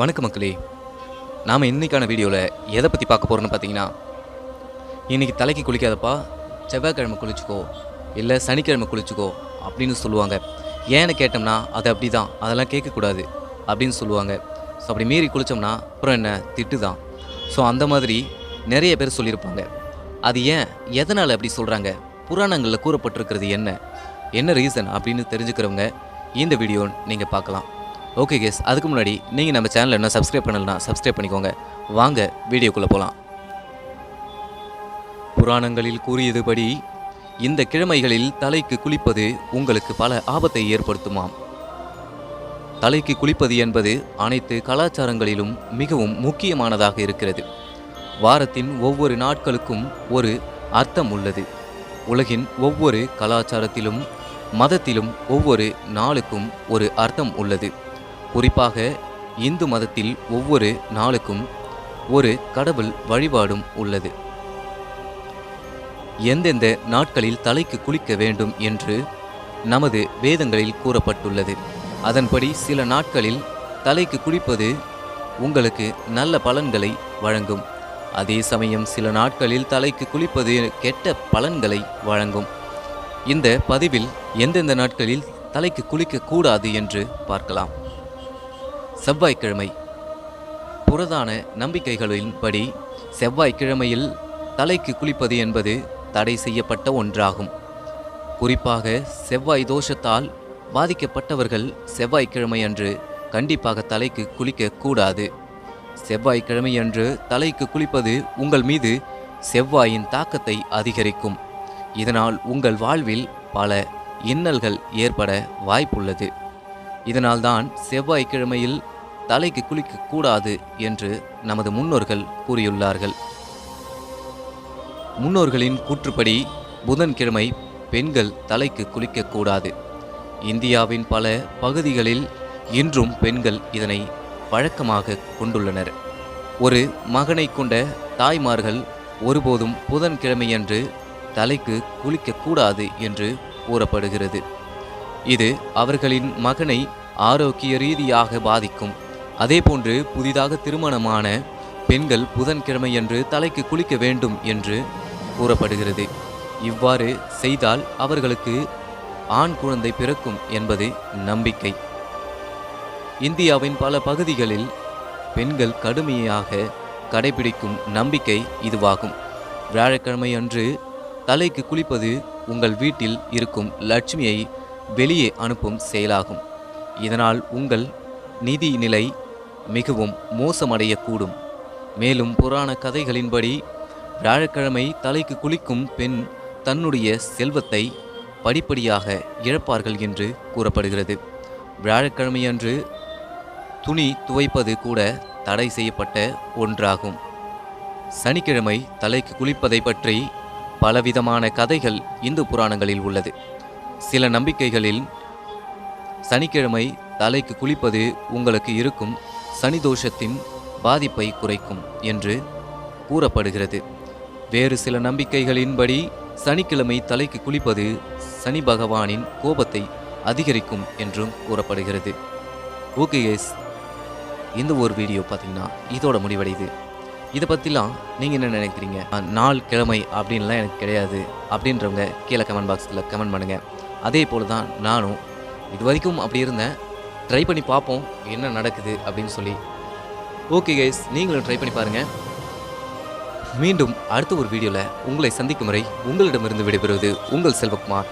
வணக்க மக்களே. நாம் இன்னைக்கான வீடியோவில் எதை பற்றி பார்க்க போகிறோன்னு பார்த்தீங்கன்னா இன்னைக்கு தலைக்கு குளிக்காதப்பா செவ்வாய்க்கிழமை குளிச்சுக்கோ இல்லை சனிக்கிழமை குளிச்சுக்கோ அப்படின்னு சொல்லுவாங்க. ஏன்னு கேட்டோம்னா அது அப்படி தான் அதெல்லாம் கேட்கக்கூடாது அப்படின்னு சொல்லுவாங்க. ஸோ அப்படி மீறி குளித்தோம்னா அப்புறம் என்ன? திட்டு தான் ஸோ அந்த மாதிரி நிறைய பேர் சொல்லியிருப்பாங்க. அது ஏன்? எதனால் அப்படி சொல்கிறாங்க புராணங்களில் கூறப்பட்டிருக்கிறது என்ன? என்ன ரீசன் அப்படின்னு தெரிஞ்சுக்கிறவங்க இந்த வீடியோ நீங்கள் பார்க்கலாம். ஓகே கேஸ் அதுக்கு முன்னாடி நீங்கள் நம்ம சேனலில் என்ன சப்ஸ்கிரைப் பண்ணலன்னா சப்ஸ்கிரைப் பண்ணிக்கோங்க. வாங்க வீடியோக்குள்ளே போகலாம் புராணங்களில் கூறியதுபடி இந்த கிழமைகளில் தலைக்கு குளிப்பது உங்களுக்கு பல ஆபத்தை ஏற்படுத்துமாம். தலைக்கு குளிப்பது என்பது அனைத்து கலாச்சாரங்களிலும் மிகவும் முக்கியமானதாக இருக்கிறது. வாரத்தின் ஒவ்வொரு நாட்களுக்கும் ஒரு அர்த்தம் உள்ளது. உலகின் ஒவ்வொரு கலாச்சாரத்திலும் மதத்திலும் ஒவ்வொரு நாளுக்கும் ஒரு அர்த்தம் உள்ளது. குறிப்பாக இந்து மதத்தில் ஒவ்வொரு நாளுக்கும் ஒரு கடவுள் வழிபாடும் உள்ளது. எந்தெந்த நாட்களில் தலைக்கு குளிக்க வேண்டும் என்று நமது வேதங்களில் கூறப்பட்டுள்ளது. அதன்படி சில நாட்களில் தலைக்கு குளிப்பது உங்களுக்கு நல்ல பலன்களை வழங்கும். அதே சமயம் சில நாட்களில் தலைக்கு குளிப்பது கெட்ட பலன்களை வழங்கும். இந்த பதிவில் எந்தெந்த நாட்களில் தலைக்கு குளிக்க கூடாது என்று பார்க்கலாம். செவ்வாய்க்கிழமை. புரதான நம்பிக்கைகளின்படி செவ்வாய்க்கிழமையில் தலைக்கு குளிப்பது என்பது தடை செய்யப்பட்ட ஒன்றாகும். குறிப்பாக செவ்வாய் தோஷத்தால் பாதிக்கப்பட்டவர்கள் செவ்வாய்க்கிழமை அன்று கண்டிப்பாக தலைக்கு குளிக்க கூடாது. செவ்வாய்க்கிழமை அன்று தலைக்கு குளிப்பது உங்கள் மீது செவ்வாயின் தாக்கத்தை அதிகரிக்கும். இதனால் உங்கள் வாழ்வில் பல இன்னல்கள் ஏற்பட வாய்ப்புள்ளது. இதனால்தான் செவ்வாய்க்கிழமையில் தலைக்கு குளிக்க கூடாது என்று நமது முன்னோர்கள் கூறியுள்ளார்கள். முன்னோர்களின் கூற்றுப்படி புதன்கிழமை பெண்கள் தலைக்கு குளிக்கக்கூடாது. இந்தியாவின் பல பகுதிகளில் இன்றும் பெண்கள் இதனை வழக்கமாக கொண்டுள்ளனர். ஒரு மகனை கொண்ட தாய்மார்கள் ஒருபோதும் புதன்கிழமையன்று தலைக்கு குளிக்கக்கூடாது என்று கூறப்படுகிறது. இது அவர்களின் மகனை ஆரோக்கிய ரீதியாக பாதிக்கும். அதேபோன்று புதிதாக திருமணமான பெண்கள் புதன்கிழமையன்று தலைக்கு குளிக்க வேண்டும் என்று கூறப்படுகிறது. இவ்வாறு செய்தால் அவர்களுக்கு ஆண் குழந்தை பிறக்கும் என்பது நம்பிக்கை. இந்தியாவின் பல பகுதிகளில் பெண்கள் கடுமையாக கடைபிடிக்கும் நம்பிக்கை இதுவாகும். வியாழக்கிழமை அன்று தலைக்கு குளிப்பது உங்கள் வீட்டில் இருக்கும் லட்சுமியை வெளியே அனுப்பும் செயலாகும். இதனால் உங்கள் நிதி நிலை மிகவும் மோசமடையக்கூடும். மேலும் புராண கதைகளின்படி வியாழக்கிழமை தலைக்கு குளிக்கும் பெண் தன்னுடைய செல்வத்தை படிப்படியாக இழப்பார்கள் என்று கூறப்படுகிறது. வியாழக்கிழமையன்று துணி துவைப்பது கூட தடை செய்யப்பட்ட ஒன்றாகும். சனிக்கிழமை தலைக்கு குளிப்பதை பற்றி பலவிதமான கதைகள் இந்து புராணங்களில் உள்ளது. சில நம்பிக்கைகளில் சனிக்கிழமை தலைக்கு குளிப்பது உங்களுக்கு இருக்கும் சனி தோஷத்தின் பாதிப்பை குறைக்கும் என்று கூறப்படுகிறது. வேறு சில நம்பிக்கைகளின்படி சனிக்கிழமை தலைக்கு குளிப்பது சனி பகவானின் கோபத்தை அதிகரிக்கும் என்றும் கூறப்படுகிறது. ஓகே கேஸ் இந்த ஒரு வீடியோ பார்த்தீங்கன்னா இதோட முடிவடையுது. இதை பற்றிலாம் நீங்கள் என்ன நினைக்கிறீங்க? நாள் கிழமை அப்படின்லாம் எனக்கு கிடையாது அப்படின்றவங்க கீழே கமெண்ட் பாக்ஸில் கமெண்ட் பண்ணுங்கள் அதே போல் தான் நானும் இது வரைக்கும் அப்படி இருந்தேன். ட்ரை பண்ணி பார்ப்போம் என்ன நடக்குது அப்படின்னு சொல்லி. ஓகே கைஸ் நீங்களும் ட்ரை பண்ணி பாருங்கள் மீண்டும் அடுத்த ஒரு வீடியோவில் உங்களை சந்திக்கும் வரை உங்களிடமிருந்து விடைபெறுவது உங்கள் செல்வகுமார்.